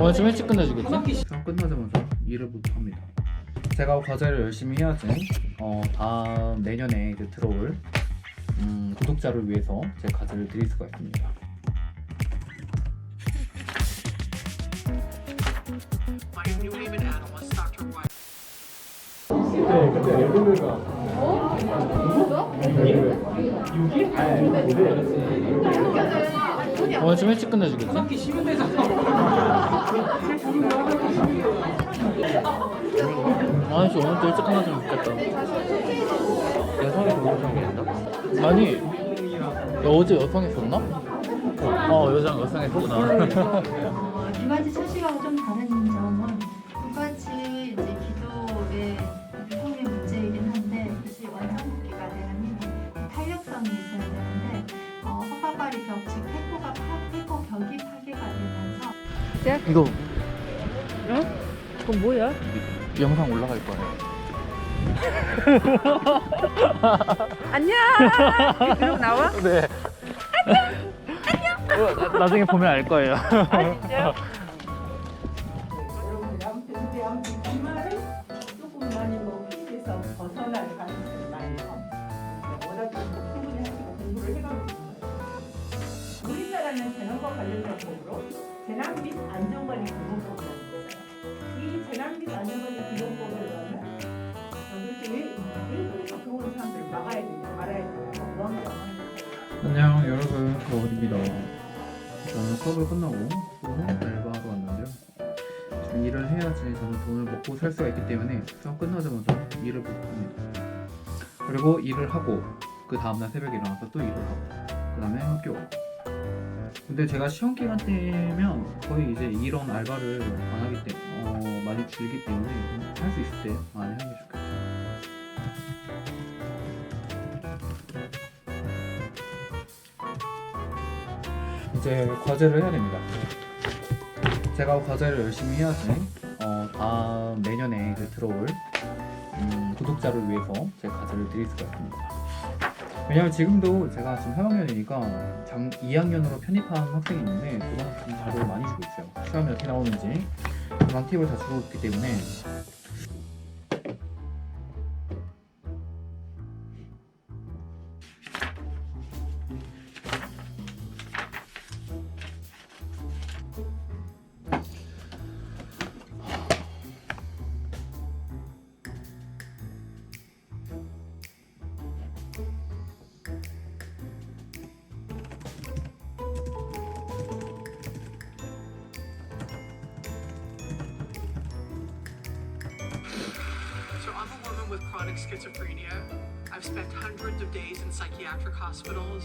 오늘 좀 일찍 끝내주겠지? 수업 끝나자마자 일을부터 합니다. 제가 과제를 열심히 해야지 어, 다음 내년에 이제 들어올 음, 구독자를 위해서 제 과제를 드릴 수가 있습니다. New Haven analyst, Dr. White. 오늘 좀 일찍 끝내주겠지? 아저씨 오늘 또 일찍 끝났으면 좋겠다. 여성이 동영상이었나? 아니 야, 어제 여성했었나? 어 여성 여성했구나. 두 가지 처식하고 좀 다른 점은 똑같이 이제 기도의 유통의 문제이긴 한데 사실 원상복귀가 되려면 탄력성이 있어야 되는데 어, 허파바리 벽, 되면서 이거 그건 뭐야? 영상 올라갈 거예요. 안녕. 그러고 나와? 네. 안녕. 안녕. 나중에 보면 알 거예요. 진짜? 조금만이 뭐 힘에서 벗어날 가능성이 많아요. 워낙 충분히 하시고 공부를 해가고 있어요. 우리나라는 재난과 관련된 법으로 재난 및 안전관리 기본법이라는 거예요. 이 재난 및 안전관리 무한정한 안녕 여러분 거울입니다. 저는 수업을 끝나고 수업을 알바하러 왔는데요. 지금 일을 해야지 저는 돈을 먹고 살 수가 있기 때문에 수업 끝나자마자 일을 부터 합니다. 그리고 일을 하고 그 다음날 새벽에 일어나서 또 일을 하고 그 다음에 학교. 근데 제가 시험 기간 때면 거의 이제 이런 알바를 안 하기 때문에 어, 많이 줄기 때문에 할 수 있을 때 많이 하는 게 좋겠어요. 이제 과제를 해야 됩니다. 제가 과제를 열심히 해야지 어, 다음 내년에 이제 들어올 음, 구독자를 위해서 제 과제를 드릴 수가 있습니다. 왜냐면 지금도 제가 지금 3학년이니까 장 2학년으로 편입한 학생이 있는데 그만큼 자료를 많이 주고 있어요. 시험이 어떻게 나오는지 그런 팁을 다 주고 있기 때문에 with chronic schizophrenia. I've spent hundreds of days in psychiatric hospitals.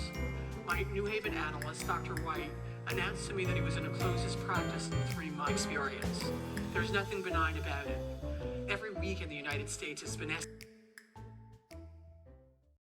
My New Haven analyst, Dr. White, announced to me that he was in a closest practice in three month experience. There's nothing benign about it. Every week in the United States has been